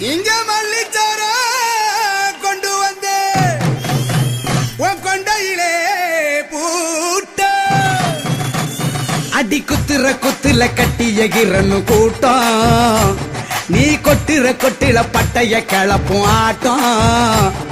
இங்க மல்லிச்சார கொண்டு வந்து. உன் கொண்டையிலே பூட்ட அடி குத்துற குத்துல கட்டி எகிரன்னு கூட்டம். நீ கொட்டுற கொட்டில பட்டைய கிளப்பும் ஆட்டம்.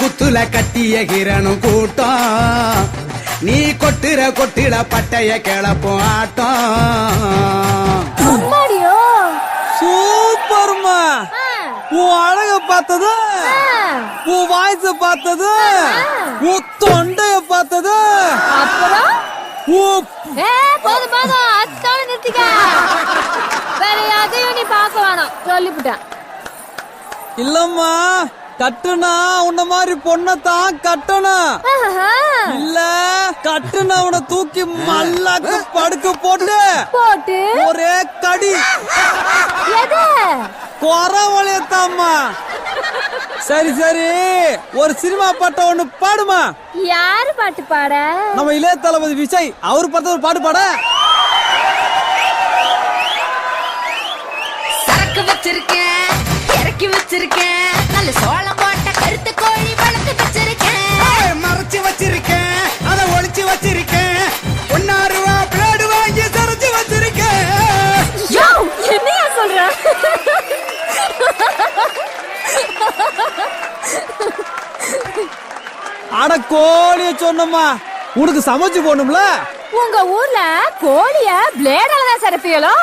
குத்துல கட்டி எகிரணும் கூட்டம் நீ கொட்டுற கொட்டில பட்டைய கிளப்பும் ஆட்டம் அம்மாடியோ. சூப்பர்மா. உன் அழக பார்த்தது உன் வாய்ஸ் பார்த்தது உன் தொண்டைய பார்த்தது. அப்புறம் போதும் போதும். அத்தோட நிறுத்திக்க. வேற யாரையும் நீ பார்க்க வேணாம். சொல்லிவிட்டேன் இல்லம்மா. கட்டுனா உன்ன மாதிரி பொண்ணத்தான் கட்டணும். இல்ல கட்டுனா உன தூக்கி மல்லாக்கு படுக்க போட்டு போட்டு. ஒரே கடி. குறவழையத்தாம்மா சரி சரி. ஒரு சினிமா பாட்ட ஒண்ணு பாடுமா. யாரு பாட்டு பாட? நம்ம இளைய தளபதி விஜய் அவர் பார்த்த ஒரு பாட்டு பாட. சரக்கு வச்சிருக்கேன் இறக்கி வச்சிருக்கேன். அட கோழிய சொன்னம்மா. உனக்கு சமைச்சு போடணும்ல? உங்க ஊர்ல கோழிய பிளேடால தான் சரப்பியலோ?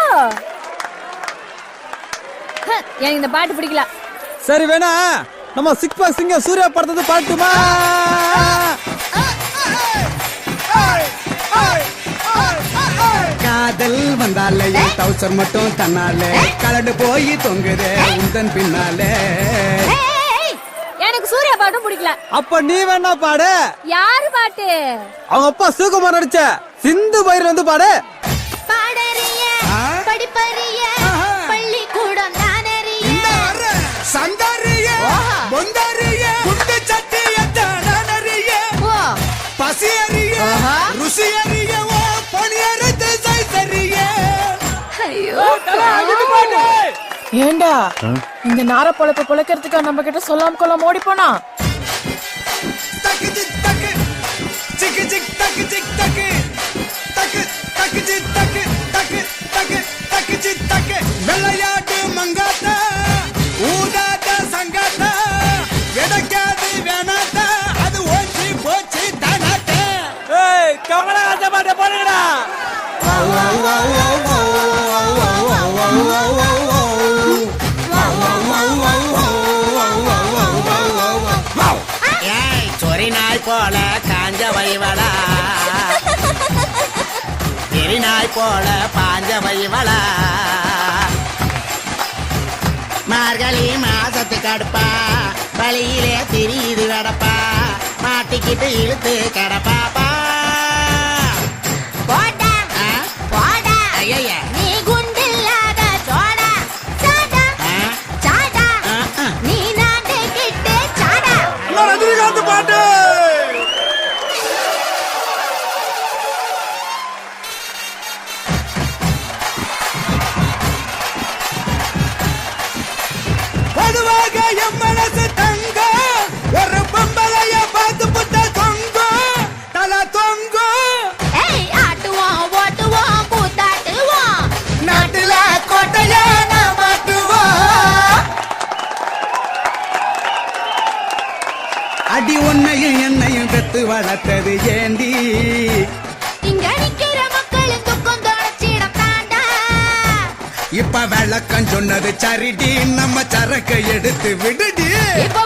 எனக்கு இந்த பாட்டு பிடிக்கல. சரி வேணா. நம்ம சிக் பேக் சிங்க சூர்யா படத்தை பாட்டுமா காதல் வந்தாலே டவுசர் மட்டும் தன்னாலே கலடு போய் தொங்குதே உந்தன் பின்னாலே. எனக்கு சூர்யா பாட்டும் பிடிக்கல. அப்ப நீ வேணா பாடு. யாரு பாட்டு? அவங்க அப்பா சிவகுமார் நடிச்ச சிந்து பயிர் வந்து பாடு. ஏண்டா? இந்த நார பொழப்ப பொழைக்கிறதுக்கா நம்ம கிட்ட சொல்லாம கொள்ளாம ஓடி போனா? வெள்ளையாட்டு மங்காத்த ஊதாட்ட சங்காத்த. எடக்காது வேணாத்த. அது ஓஞ்சி போச்சு ஏய் கமலஹாசன் பாட்டு பாடுங்கடா. எரிநாய் போல காஞ்ச வைவளா எரிநாய் போல பாஞ்ச வைவளா மார்கழி மாசத்து கடுப்பா வழியிலே திரியுது கடப்பா மாட்டிக்கிட்டு இழுத்து கடப்பாப்பா ரஜினிகாந்த் பாட்டு! பொதுவாக வளர்த்தது தாண்டா. இப்ப விளக்கம் சொன்னது சரிடி. நம்ம சரக்கு எடுத்து விடுடி. இப்ப